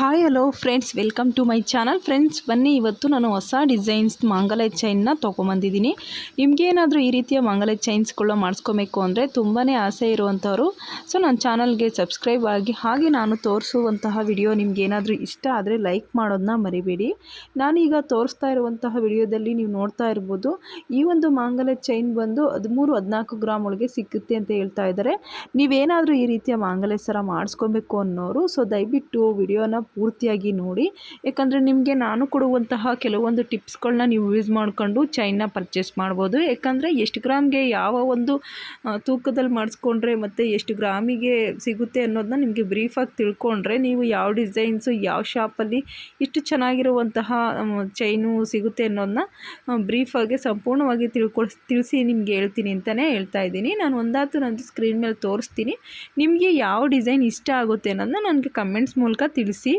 Hi hello friends welcome to my channel friends ಬನ್ನಿ, ಇವತ್ತು ನಾನು ಹೊಸ ಡಿಸೈನ್ಸ್ ಮಾಂಗಲಯ ಚೈನ್ನ ತೊಗೊಂಬಂದಿದ್ದೀನಿ ನಿಮಗೇನಾದರೂ ಈ ರೀತಿಯ ಮಾಂಗಲಯ ಚೈನ್ಸ್ಗಳನ್ನ ಮಾಡಿಸ್ಕೊಬೇಕು ಅಂದರೆ ತುಂಬಾ ಆಸೆ ಇರುವಂಥವ್ರು ಸೊ ನನ್ನ ಚಾನಲ್ಗೆ ಸಬ್ಸ್ಕ್ರೈಬ್ ಆಗಿ, ಹಾಗೆ ನಾನು ತೋರಿಸುವಂತಹ ವಿಡಿಯೋ ನಿಮಗೇನಾದರೂ ಇಷ್ಟ ಆದರೆ ಲೈಕ್ ಮಾಡೋದನ್ನ ಮರಿಬೇಡಿ. ನಾನೀಗ ತೋರಿಸ್ತಾ ಇರುವಂತಹ ವಿಡಿಯೋದಲ್ಲಿ ನೀವು ನೋಡ್ತಾ ಇರ್ಬೋದು, ಈ ಒಂದು ಮಾಂಗಲ್ಯ ಚೈನ್ ಬಂದು ಹದಿಮೂರು, ಹದಿನಾಲ್ಕು ಗ್ರಾಮ್ ಒಳಗೆ ಸಿಕ್ಕುತ್ತೆ ಅಂತ ಹೇಳ್ತಾ ಇದ್ದಾರೆ. ನೀವೇನಾದರೂ ಈ ರೀತಿಯ ಮಾಂಗಲ್ಯ ಸರ ಮಾಡಿಸ್ಕೊಬೇಕು ಅನ್ನೋರು ಸೊ ದಯವಿಟ್ಟು ವಿಡಿಯೋನ ಪೂರ್ತಿಯಾಗಿ ನೋಡಿ. ಯಾಕಂದರೆ ನಿಮಗೆ ನಾನು ಕೊಡುವಂತಹ ಕೆಲವೊಂದು ಟಿಪ್ಸ್ಗಳನ್ನ ನೀವು ಯೂಸ್ ಮಾಡಿಕೊಂಡು ಚೈನ್ನ ಪರ್ಚೇಸ್ ಮಾಡ್ಬೋದು. ಯಾಕಂದರೆ ಎಷ್ಟು ಗ್ರಾಮ್ಗೆ ಯಾವ ಒಂದು ತೂಕದಲ್ಲಿ ಮಾಡಿಸ್ಕೊಂಡ್ರೆ ಮತ್ತು ಎಷ್ಟು ಗ್ರಾಮಿಗೆ ಸಿಗುತ್ತೆ ಅನ್ನೋದನ್ನ ನಿಮಗೆ ಬ್ರೀಫಾಗಿ ತಿಳ್ಕೊಂಡ್ರೆ ನೀವು ಯಾವ ಡಿಸೈನ್ಸು ಯಾವ ಶಾಪಲ್ಲಿ ಇಷ್ಟು ಚೆನ್ನಾಗಿರುವಂತಹ ಚೈನು ಸಿಗುತ್ತೆ ಅನ್ನೋದನ್ನ ಬ್ರೀಫಾಗಿ ಸಂಪೂರ್ಣವಾಗಿ ತಿಳ್ಕೊಳ್, ತಿಳಿಸಿ ನಿಮಗೆ ಹೇಳ್ತೀನಿ ಅಂತಲೇ ಹೇಳ್ತಾ ಇದ್ದೀನಿ. ನಾನು ಒಂದಾತು ನಂದು ಸ್ಕ್ರೀನ್ ಮೇಲೆ ತೋರಿಸ್ತೀನಿ. ನಿಮಗೆ ಯಾವ ಡಿಸೈನ್ ಇಷ್ಟ ಆಗುತ್ತೆ ಅನ್ನೋದನ್ನ ನನಗೆ ಕಮೆಂಟ್ಸ್ ಮೂಲಕ ತಿಳಿಸಿ.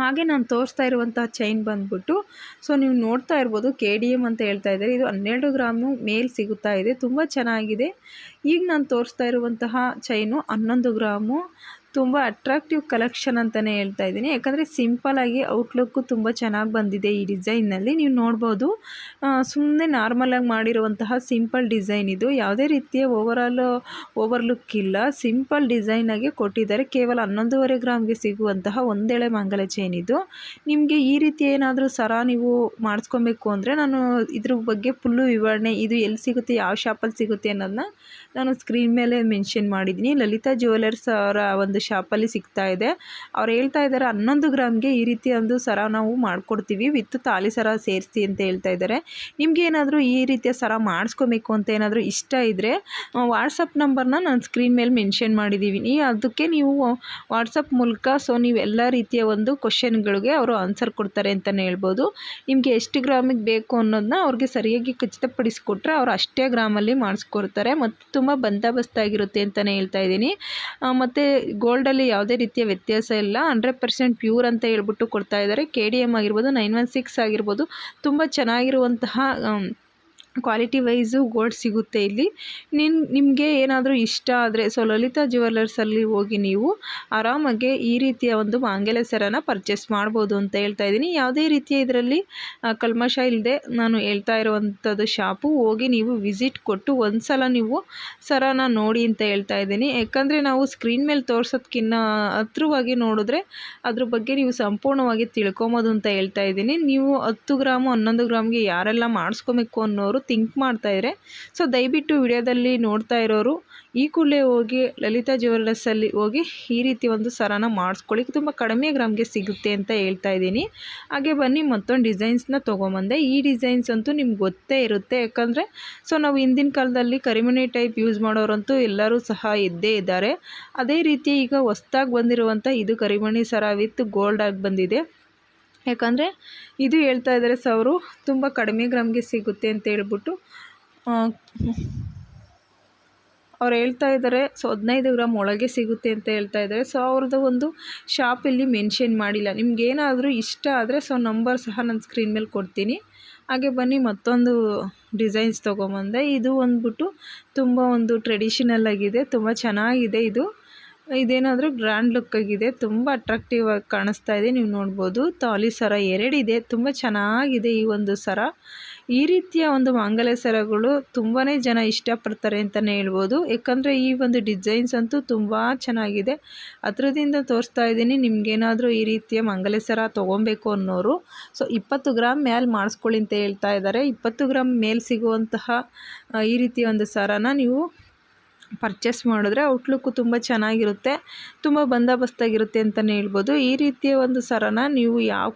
ಹಾಗೆ ನಾನು ತೋರಿಸ್ತಾ ಇರುವಂತಹ ಚೈನ್ ಬಂದ್ಬಿಟ್ಟು ಸೊ ನೀವು ನೋಡ್ತಾ ಇರ್ಬೋದು ಕೆ ಡಿ ಎಂ ಅಂತ ಹೇಳ್ತಾ ಇದ್ದಾರೆ. ಇದು ಹನ್ನೆರಡು ಗ್ರಾಮು ಮೇಲ್ ಸಿಗುತ್ತಾ ಇದೆ. ತುಂಬ ಚೆನ್ನಾಗಿದೆ. ಈಗ ನಾನು ತೋರಿಸ್ತಾ ಇರುವಂತಹ ಚೈನು ಹನ್ನೊಂದು ಗ್ರಾಮು. ತುಂಬ ಅಟ್ರಾಕ್ಟಿವ್ ಕಲೆಕ್ಷನ್ ಅಂತಲೇ ಹೇಳ್ತಾ ಇದ್ದೀನಿ. ಯಾಕಂದರೆ ಸಿಂಪಲಾಗಿ ಔಟ್ಲುಕ್ಕು ತುಂಬ ಚೆನ್ನಾಗಿ ಬಂದಿದೆ ಈ ಡಿಸೈನ್ನಲ್ಲಿ ನೀವು ನೋಡ್ಬೋದು ಸುಮ್ಮನೆ ನಾರ್ಮಲಾಗಿ ಮಾಡಿರುವಂತಹ ಸಿಂಪಲ್ ಡಿಸೈನ್ ಇದು. ಯಾವುದೇ ರೀತಿಯ ಓವರಾಲ್ ಓವರ್ಲುಕ್ ಇಲ್ಲ. ಸಿಂಪಲ್ ಡಿಸೈನಾಗೆ ಕೊಟ್ಟಿದ್ದಾರೆ. ಕೇವಲ ಹನ್ನೊಂದೂವರೆ ಗ್ರಾಮ್ಗೆ ಸಿಗುವಂತಹ ಒಂದೆಳೆ ಮಂಗಲ ಚೈನ್ ಇದು. ನಿಮಗೆ ಈ ರೀತಿ ಏನಾದರೂ ಸರ ನೀವು ಮಾಡಿಸ್ಕೊಬೇಕು ಅಂದರೆ ನಾನು ಇದ್ರ ಬಗ್ಗೆ ಫುಲ್ಲು ವಿವರಣೆ, ಇದು ಎಲ್ಲಿ ಸಿಗುತ್ತೆ, ಯಾವ ಶಾಪಲ್ಲಿ ಸಿಗುತ್ತೆ ಅನ್ನೋದನ್ನ ನಾನು ಸ್ಕ್ರೀನ್ ಮೇಲೆ ಮೆನ್ಷನ್ ಮಾಡಿದ್ದೀನಿ. ಲಲಿತಾ ಜ್ಯುವೆಲರ್ಸ್ ಅವರ ಒಂದು ಶಾಪಲ್ಲಿ ಸಿಗ್ತಾ ಇದೆ. ಅವ್ರು ಹೇಳ್ತಾ ಇದ್ದಾರೆ, ಹನ್ನೊಂದು ಗ್ರಾಮ್ಗೆ ಈ ರೀತಿ ಒಂದು ಸರ ನಾವು ಮಾಡಿಕೊಡ್ತೀವಿ. ವಿತ್ ತಾಲಿ ಸರ ಸೇರಿಸಿ ಅಂತ ಹೇಳ್ತಾ ಇದ್ದಾರೆ. ನಿಮಗೆ ಏನಾದರೂ ಈ ರೀತಿಯ ಸರ ಮಾಡಿಸ್ಕೋಬೇಕು ಅಂತ ಏನಾದರೂ ಇಷ್ಟ ಇದ್ದರೆ ವಾಟ್ಸಪ್ ನಂಬರ್ನ ನಾನು ಸ್ಕ್ರೀನ್ ಮೇಲೆ ಮೆನ್ಷನ್ ಮಾಡಿದ್ದೀವಿ ಅದಕ್ಕೆ ನೀವು ವಾಟ್ಸಪ್ ಮೂಲಕ ಸೊ ನೀವು ಎಲ್ಲ ರೀತಿಯ ಒಂದು ಕ್ವಶನ್ಗಳಿಗೆ ಅವರು ಆನ್ಸರ್ ಕೊಡ್ತಾರೆ ಅಂತಲೇ ಹೇಳ್ಬೋದು. ನಿಮಗೆ ಎಷ್ಟು ಗ್ರಾಮಿಗೆ ಬೇಕು ಅನ್ನೋದನ್ನ ಅವ್ರಿಗೆ ಸರಿಯಾಗಿ ಖಚಿತಪಡಿಸಿಕೊಟ್ರೆ ಅವ್ರು ಅಷ್ಟೇ ಗ್ರಾಮಲ್ಲಿ ಮಾಡಿಸ್ಕೊಡ್ತಾರೆ. ಮತ್ತು ತುಂಬ ಬಂದೋಬಸ್ತಾಗಿರುತ್ತೆ ಅಂತಲೇ ಹೇಳ್ತಾ ಇದ್ದೀನಿ. ಮತ್ತು ಗೋಲ್ಡಲ್ಲಿ ಯಾವುದೇ ರೀತಿಯ ವ್ಯತ್ಯಾಸ ಇಲ್ಲ. ಹಂಡ್ರೆಡ್ ಪರ್ಸೆಂಟ್ ಪ್ಯೂರ್ ಅಂತ ಹೇಳ್ಬಿಟ್ಟು ಕೊಡ್ತಾ ಇದ್ದಾರೆ. ಕೆ ಡಿ ಎಂ ಆಗಿರ್ಬೋದು, ನೈನ್ ಒನ್ ಸಿಕ್ಸ್ ಆಗಿರ್ಬೋದು, ತುಂಬ ಚೆನ್ನಾಗಿರುವಂತಹ ಕ್ವಾಲಿಟಿ ವೈಸು ಗೋಲ್ಡ್ ಸಿಗುತ್ತೆ ಇಲ್ಲಿ. ನಿನ್, ನಿಮಗೆ ಏನಾದರೂ ಇಷ್ಟ ಆದರೆ ಸೊ ಲಲಿತಾ ಜ್ಯುವೆಲ್ಲರ್ಸಲ್ಲಿ ಹೋಗಿ ನೀವು ಆರಾಮಾಗಿ ಈ ರೀತಿಯ ಒಂದು ಮಾಂಗಲ್ಯ ಸರನ ಪರ್ಚೇಸ್ ಮಾಡ್ಬೋದು ಅಂತ ಹೇಳ್ತಾ ಇದ್ದೀನಿ. ಯಾವುದೇ ರೀತಿಯ ಇದರಲ್ಲಿ ಕಲ್ಮಶ ಇಲ್ಲದೆ ನಾನು ಹೇಳ್ತಾ ಇರುವಂಥದ್ದು ಶಾಪು ಹೋಗಿ ನೀವು ವಿಸಿಟ್ ಕೊಟ್ಟು ಒಂದು ಸಲ ನೀವು ಸರನ ನೋಡಿ ಅಂತ ಹೇಳ್ತಾ ಇದ್ದೀನಿ. ಯಾಕಂದರೆ ನಾವು ಸ್ಕ್ರೀನ್ ಮೇಲೆ ತೋರ್ಸೋದಕ್ಕಿನ್ನ ಹತ್ರವಾಗಿ ನೋಡಿದ್ರೆ ಅದ್ರ ಬಗ್ಗೆ ನೀವು ಸಂಪೂರ್ಣವಾಗಿ ತಿಳ್ಕೊಬೋದು ಅಂತ ಹೇಳ್ತಾ ಇದ್ದೀನಿ. ನೀವು ಹತ್ತು ಗ್ರಾಮು ಹನ್ನೊಂದು ಗ್ರಾಮ್ಗೆ ಯಾರೆಲ್ಲ ಮಾಡಿಸ್ಕೊಬೇಕು ಅನ್ನೋರು ಥಿಂಕ್ ಮಾಡ್ತಾಯಿದ್ರೆ ಸೊ ದಯವಿಟ್ಟು ವಿಡಿಯೋದಲ್ಲಿ ನೋಡ್ತಾ ಇರೋರು, ಈ ಕೂಡಲೇ ಹೋಗಿ ಲಲಿತಾ ಜ್ಯುವೆಲ್ಲರ್ಸಲ್ಲಿ ಹೋಗಿ ಈ ರೀತಿ ಒಂದು ಸರನ ಮಾಡಿಸ್ಕೊಳ್ಳಿ. ತುಂಬ ಕಡಿಮೆ ಗ್ರಾಮ್ಗೆ ಸಿಗುತ್ತೆ ಅಂತ ಹೇಳ್ತಾ ಇದ್ದೀನಿ. ಹಾಗೆ ಬನ್ನಿ, ಮತ್ತೊಂದು ಡಿಸೈನ್ಸ್ನ ತೊಗೊಂಬಂದೆ. ಈ ಡಿಸೈನ್ಸ್ ಅಂತೂ ನಿಮ್ಗೆ ಗೊತ್ತೇ ಇರುತ್ತೆ. ಯಾಕಂದರೆ ಸೊ ನಾವು ಹಿಂದಿನ ಕಾಲದಲ್ಲಿ ಕರಿಮಣಿ ಟೈಪ್ ಯೂಸ್ ಮಾಡೋರಂತೂ ಎಲ್ಲರೂ ಸಹ ಇದ್ದೇ ಇದ್ದಾರೆ. ಅದೇ ರೀತಿ ಈಗ ಹೊಸ್ದಾಗಿ ಬಂದಿರುವಂಥ ಇದು ಕರಿಮಣಿ ಸರ ವಿತ್ ಗೋಲ್ಡ್ ಆಗಿ ಬಂದಿದೆ. ಯಾಕಂದರೆ ಇದು ಹೇಳ್ತಾ ಇದ್ದಾರೆ ಸವರು ತುಂಬ ಕಡಿಮೆ ಗ್ರಾಮ್ಗೆ ಸಿಗುತ್ತೆ ಅಂತ ಹೇಳ್ಬಿಟ್ಟು ಅವ್ರು ಹೇಳ್ತಾ ಇದ್ದಾರೆ, ಸೊ ಹದಿನೈದು ಗ್ರಾಮ್ ಒಳಗೆ ಸಿಗುತ್ತೆ ಅಂತ ಹೇಳ್ತಾ ಇದ್ದಾರೆ. ಸೊ ಅವ್ರದ್ದು ಒಂದು ಶಾಪಲ್ಲಿ ಮೆನ್ಷನ್ ಮಾಡಿಲ್ಲ. ನಿಮ್ಗೇನಾದರೂ ಇಷ್ಟ ಆದರೆ, ಸೊ ನಂಬರ್ ಸಹ ನಾನು ಸ್ಕ್ರೀನ್ ಮೇಲೆ ಕೊಡ್ತೀನಿ. ಹಾಗೆ ಬನ್ನಿ, ಮತ್ತೊಂದು ಡಿಸೈನ್ಸ್ ತೊಗೊಂಬಂದೆ. ಇದು ಅಂದ್ಬಿಟ್ಟು ತುಂಬ ಒಂದು ಟ್ರೆಡಿಷನಲ್ ಆಗಿದೆ, ತುಂಬ ಚೆನ್ನಾಗಿದೆ ಇದು. ಇದೇನಾದರೂ ಗ್ರ್ಯಾಂಡ್ ಲುಕ್ ಆಗಿದೆ, ತುಂಬ ಅಟ್ರಾಕ್ಟಿವ್ ಆಗಿ ಕಾಣಿಸ್ತಾ ಇದೆ, ನೀವು ನೋಡ್ಬೋದು. ತಾಲಿ ಸರ ಎರಡಿದೆ, ತುಂಬ ಚೆನ್ನಾಗಿದೆ ಈ ಒಂದು ಸರ. ಈ ರೀತಿಯ ಒಂದು ಮಾಂಗಲ್ಯ ಸರಗಳು ತುಂಬಾ ಜನ ಇಷ್ಟಪಡ್ತಾರೆ ಅಂತಲೇ ಹೇಳ್ಬೋದು. ಯಾಕಂದರೆ ಈ ಒಂದು ಡಿಸೈನ್ಸ್ ಅಂತೂ ತುಂಬ ಚೆನ್ನಾಗಿದೆ. ಹತ್ರದಿಂದ ತೋರಿಸ್ತಾ ಇದ್ದೀನಿ, ನಿಮ್ಗೇನಾದರೂ ಈ ರೀತಿಯ ಮಾಂಗಲ್ಯ ಸರ ತೊಗೊಬೇಕು ಅನ್ನೋರು. ಸೊ ಇಪ್ಪತ್ತು ಗ್ರಾಮ್ ಮೇಲೆ ಮಾಡಿಸ್ಕೊಳ್ಳಿ ಅಂತ ಹೇಳ್ತಾ ಇದ್ದಾರೆ. ಇಪ್ಪತ್ತು ಗ್ರಾಮ್ ಮೇಲೆ ಸಿಗುವಂತಹ ಈ ರೀತಿಯ ಒಂದು ಸರನ ನೀವು ಪರ್ಚೇಸ್ ಮಾಡಿದ್ರೆ ಔಟ್ಲುಕ್ಕು ತುಂಬ ಚೆನ್ನಾಗಿರುತ್ತೆ, ತುಂಬ ಬಂದೋಬಸ್ತಾಗಿರುತ್ತೆ ಅಂತಲೇ ಹೇಳ್ಬೋದು. ಈ ರೀತಿಯ ಒಂದು ಸರನ ನೀವು ಯಾವ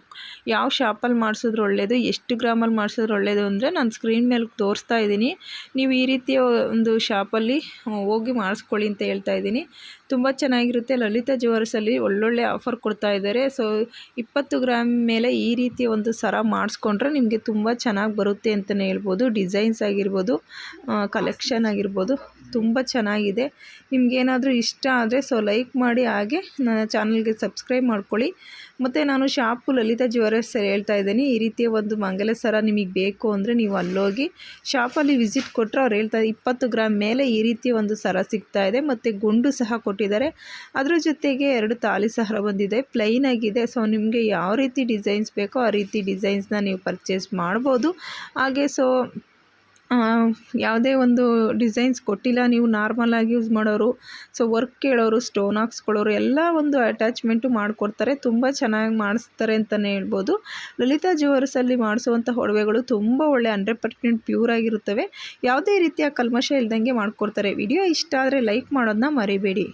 ಯಾವ ಶಾಪಲ್ಲಿ ಮಾಡಿಸಿದ್ರೆ ಒಳ್ಳೆಯದು ಎಷ್ಟು ಗ್ರಾಮಲ್ಲಿ ಮಾಡಿಸಿದ್ರೆ ಒಳ್ಳೆಯದು ಅಂದರೆ ನಾನು ಸ್ಕ್ರೀನ್ ಮೇಲೆ ತೋರಿಸ್ತಾ ಇದ್ದೀನಿ. ನೀವು ಈ ರೀತಿಯ ಒಂದು ಶಾಪಲ್ಲಿ ಹೋಗಿ ಮಾಡಿಸ್ಕೊಳ್ಳಿ ಅಂತ ಹೇಳ್ತಾ ಇದ್ದೀನಿ. ತುಂಬ ಚೆನ್ನಾಗಿರುತ್ತೆ. ಲಲಿತಾ ಜ್ಯುವೆಲರ್ಸಲ್ಲಿ ಒಳ್ಳೊಳ್ಳೆ ಆಫರ್ ಕೊಡ್ತಾ ಇದ್ದಾರೆ. ಸೊ ಇಪ್ಪತ್ತು ಗ್ರಾಮ್ ಮೇಲೆ ಈ ರೀತಿಯ ಒಂದು ಸರ ಮಾಡಿಸ್ಕೊಂಡ್ರೆ ನಿಮಗೆ ತುಂಬ ಚೆನ್ನಾಗಿ ಬರುತ್ತೆ ಅಂತಲೇ ಹೇಳ್ಬೋದು. ಡಿಸೈನ್ಸ್ ಆಗಿರ್ಬೋದು ಕಲೆಕ್ಷನ್ ಆಗಿರ್ಬೋದು, ತುಂಬ ಚೆನ್ನಾಗಿದೆ. ನಿಮಗೇನಾದರೂ ಇಷ್ಟ ಆದರೆ ಸೊ ಲೈಕ್ ಮಾಡಿ ಹಾಗೆ ನನ್ನ ಚಾನಲ್ಗೆ ಸಬ್ಸ್ಕ್ರೈಬ್ ಮಾಡ್ಕೊಳ್ಳಿ. ಮತ್ತು ನಾನು ಶಾಪು ಲಲಿತಾ ಜ್ಯುವೆಲರ್ಸ್ ಹೇಳ್ತಾ ಇದ್ದೀನಿ, ಈ ರೀತಿಯ ಒಂದು ಮಂಗಲ ಸರ ನಿಮಗೆ ಬೇಕು ಅಂದರೆ ನೀವು ಅಲ್ಲೋಗಿ ಶಾಪಲ್ಲಿ ವಿಸಿಟ್ ಕೊಟ್ಟರೆ ಅವ್ರು ಹೇಳ್ತಾ ಇಪ್ಪತ್ತು ಗ್ರಾಮ್ ಮೇಲೆ ಈ ರೀತಿಯ ಒಂದು ಸರ ಸಿಗ್ತಾ ಇದೆ ಮತ್ತು ಗುಂಡು ಸಹ ಕೊಟ್ಟಿದ್ದಾರೆ. ಅದರ ಜೊತೆಗೆ ಎರಡು ತಾಳಿ ಸಹ ಬಂದಿದೆ ಪ್ಲೈನ್ ಆಗಿದೆ. ಸೊ ನಿಮಗೆ ಯಾವ ರೀತಿ ಡಿಸೈನ್ಸ್ ಬೇಕೋ ಆ ರೀತಿ ಡಿಸೈನ್ಸ್ನ ನೀವು ಪರ್ಚೇಸ್ ಮಾಡ್ಬೋದು. ಹಾಗೆ ಸೊ ಯಾವುದೇ ಒಂದು ಡಿಸೈನ್ಸ್ ಕೊಟ್ಟಿಲ್ಲ. ನೀವು ನಾರ್ಮಲಾಗಿ ಯೂಸ್ ಮಾಡೋರು, ಸೊ ವರ್ಕ್ ಕೇಳೋರು, ಸ್ಟೋನ್ ಹಾಕ್ಸ್ಕೊಳ್ಳೋರು ಎಲ್ಲ ಒಂದು ಅಟ್ಯಾಚ್ಮೆಂಟು ಮಾಡಿಕೊಡ್ತಾರೆ. ತುಂಬ ಚೆನ್ನಾಗಿ ಮಾಡಿಸ್ತಾರೆ ಅಂತಲೇ ಹೇಳ್ಬೋದು. ಲಲಿತಾ ಜ್ಯುವೆಲ್ಸಲ್ಲಿ ಮಾಡಿಸುವಂಥ ಒಡವೆಗಳು ತುಂಬ ಒಳ್ಳೆ, ಹಂಡ್ರೆಡ್ ಪರ್ಸೆಂಟ್ ಪ್ಯೂರ್ ಆಗಿರುತ್ತವೆ. ಯಾವುದೇ ರೀತಿಯ ಕಲ್ಮಶ ಇಲ್ದಂಗೆ ಮಾಡಿಕೊಡ್ತಾರೆ. ವಿಡಿಯೋ ಇಷ್ಟ ಆದರೆ ಲೈಕ್ ಮಾಡೋದನ್ನ ಮರಿಬೇಡಿ.